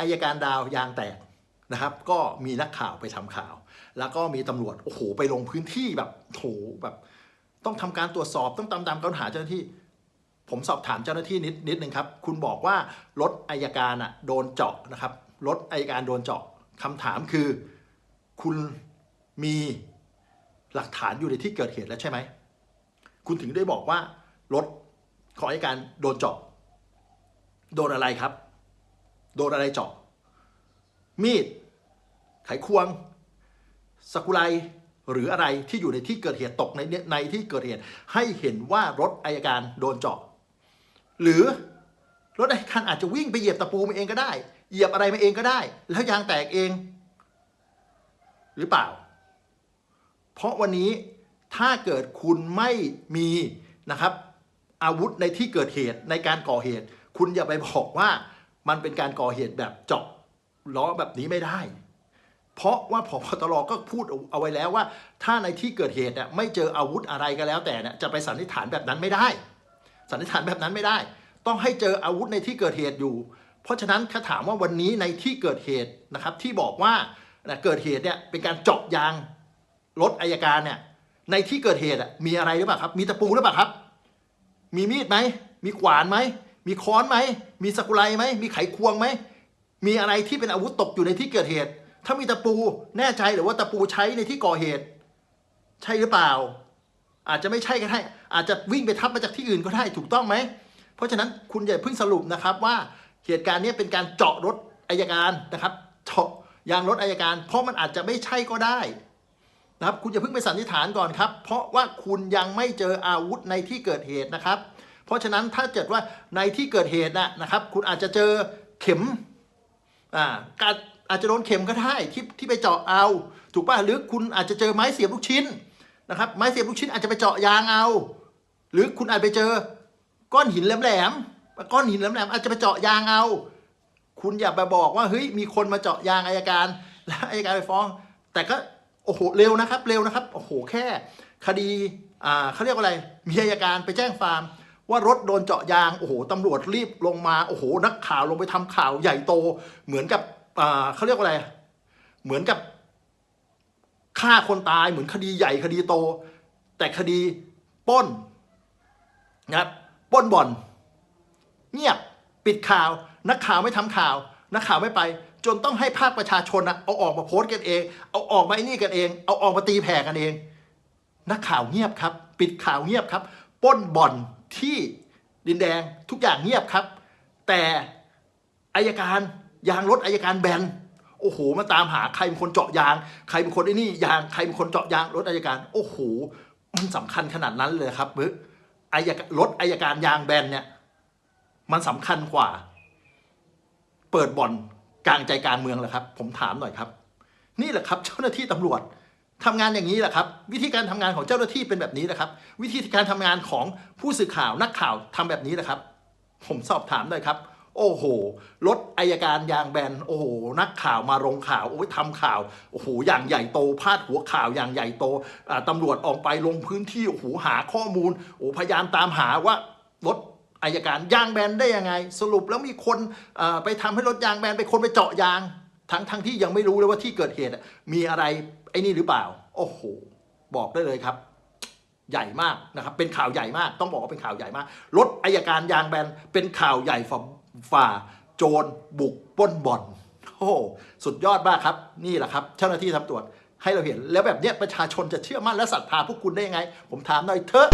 อายการดาวยางแตกนะครับ ก็มีนักข่าวไปทำข่าว แล้วก็มีตำรวจโอ้โหไปลงพื้นที่แบบโถแบบ ต้องทำการตรวจสอบต้องตามตามการหาเจ้าหน้าที่ ผมสอบถามเจ้าหน้าที่นิดนิดนึงครับ คุณบอกว่ารถอายการอะโดนเจาะนะครับรถอายการโดนเจาะคำถามคือ คุณมีหลักฐานอยู่ในที่เกิดเหตุแล้วใช่ไหมคุณถึงได้บอกว่ารถของอายการโดนเจาะโดนอะไรครับ โดนอะไรเจาะ มีด ไขควงสกุไลหรืออะไรที่อยู่ในที่เกิดเหตุตกในในที่เกิดเหตุให้เห็นว่ารถอายการโดนเจาะ หรือรถอายการอาจจะวิ่งไปเหยียบตะปูมาเองก็ได้ เหยียบอะไรมาเองก็ได้ แล้วยางแตกเอง หรือเปล่า เพราะวันนี้ถ้าเกิดคุณไม่มีนะครับ อาวุธในที่เกิดเหตุในการก่อเหตุ คุณอย่าไปบอกว่า มันเป็นการก่อเหตุแบบเจาะล้อแบบนี้ไม่ได้ เพราะว่าพบตรก็พูดเอาไว้แล้วว่า ถ้าในที่เกิดเหตุเนี่ยไม่เจออาวุธอะไรก็แล้วแต่เนี่ยจะไปสันนิษฐานแบบนั้นไม่ได้ สันนิษฐานแบบนั้นไม่ได้ ต้องให้เจออาวุธในที่เกิดเหตุอยู่ เพราะฉะนั้นถ้าถามว่าวันนี้ในที่เกิดเหตุนะครับ ที่บอกว่าเกิดเหตุเนี่ยเป็นการเจาะยางรถอายการเนี่ยในที่เกิดเหตุมีอะไรหรือเปล่าครับ มีตะปูหรือเปล่าครับ มีมีดไหม มีขวานไหม มีค้อนไหม มีสกุไลไหม มีไขควงไหม มีอะไรที่เป็นอาวุธตกอยู่ในที่เกิดเหตุ ถ้ามีตะปูแน่ใจหรือว่าตะปูใช้ในที่ก่อเหตุ ใช่หรือเปล่า อาจจะไม่ใช่ก็ได้ อาจจะวิ่งไปทับมาจากที่อื่นก็ได้ถูกต้องไหม เพราะฉะนั้นคุณอย่าเพิ่งสรุปนะครับว่าเหตุการณ์นี้เป็นการเจาะรถอายการนะครับ เจาะยางรถอายการ เพราะมันอาจจะไม่ใช่ก็ได้นะครับคุณอย่าเพิ่งไปสันนิษฐานก่อนครับ เพราะว่าคุณยังไม่เจออาวุธในที่เกิดเหตุนะครับ เพราะฉะนั้นถ้าเกิดว่าในที่เกิดเหตุนะนะครับ คุณอาจจะเจอเข็มอ่าการอาจจะโดนเข็มก็ได้ที่ที่ไปเจาะเอา ถูกป่ะหรือคุณอาจจะเจอไม้เสียบลูกชิ้นนะครับ ไม้เสียบลูกชิ้นอาจจะไปเจาะยางเอา หรือคุณอาจไปเจอก้อนหินแหลมๆก้อนหินแหลมๆอาจจะไปเจาะยางเอา คุณอย่าไปบอกว่าเฮ้ยมีคนมาเจาะยางอายการ แล้วอายการไปฟ้อง แต่ก็โอ้โหเร็วนะครับ เร็วนะครับโอ้โหแค่ คดีอ่าเขาเรียกว่าอะไร มีอายการไปแจ้งฟาม ว่ารถโดนเจาะยางโอ้โหตำรวจรีบลงมาโอ้โหนักข่าวลงไปทำข่าวใหญ่โต เหมือนกับเขาเรียกว่าอะไร เหมือนกับฆ่าคนตายเหมือนคดีใหญ่คดีโต แต่คดีป้นนะครับป้นบ่อน เงียบปิดข่าว นักข่าวไม่ทำข่าว นักข่าวไม่ไป จนต้องให้ภาคประชาชนนะเอาออกมาโพสต์กันเอง เอาออกมาไอ้นี่กันเอง เอาออกมาตีแผ่กันเอง นักข่าวเงียบครับ ปิดข่าวเงียบครับ ป้นบ่อนที่ดินแดงทุกอย่างเงียบครับ แต่อายการยางรถอายการแบนโอ้โหมาตามหาใครเป็นคนเจาะยาง ใครเป็นคนไอ้นี่ยางใครเป็นคนเจาะยางรถอายการ โอ้โหมันสำคัญขนาดนั้นเลยครับเฮ้ยอายรถอายการยางแบนเนี่ยมันสำคัญกว่า เปิดบ่อนกลางใจกลางเมืองเหรอครับ ผมถามหน่อยครับ นี่แหละครับ เจ้าหน้าที่ตำรวจ ทำงานอย่างนี้แหละครับ วิธีการทำงานของเจ้าหน้าที่เป็นแบบนี้แหละครับ วิธีการทำงานของผู้สื่อข่าวนักข่าวทำแบบนี้แหละครับ ผมสอบถามเลยครับ โอ้โหรถอายการยางแบนโอ้โหนักข่าวมาลงข่าวโอ้ยทำข่าวโอ้โหอย่างใหญ่โตพาดหัวข่าวอย่างใหญ่โตอ่าตำรวจออกไปลงพื้นที่โอ้โหหาข้อมูลโอ้พยายามตามหาว่ารถอายการยางแบนได้ยังไง สรุปแล้วมีคนไปทำให้รถยางแบนไปคนไปเจาะยาง ทั้งทั้งที่ยังไม่รู้เลยว่าที่เกิดเหตุมีอะไรไอ้นี่หรือเปล่า โอ้โห บอกได้เลยครับ ใหญ่มากนะครับ เป็นข่าวใหญ่มาก ต้องบอกว่าเป็นข่าวใหญ่มาก รถอายการยางแบน เป็นข่าวใหญ่ฝ่าฝ่า โจรบุกป้นบ่อน โอ้สุดยอดมากครับ นี่แหละครับ เจ้าหน้าที่ตำรวจให้เราเห็น แล้วแบบเนี้ยประชาชนจะเชื่อมั่นและศรัทธาพวกคุณได้ยังไง ผมถามหน่อยเถอะ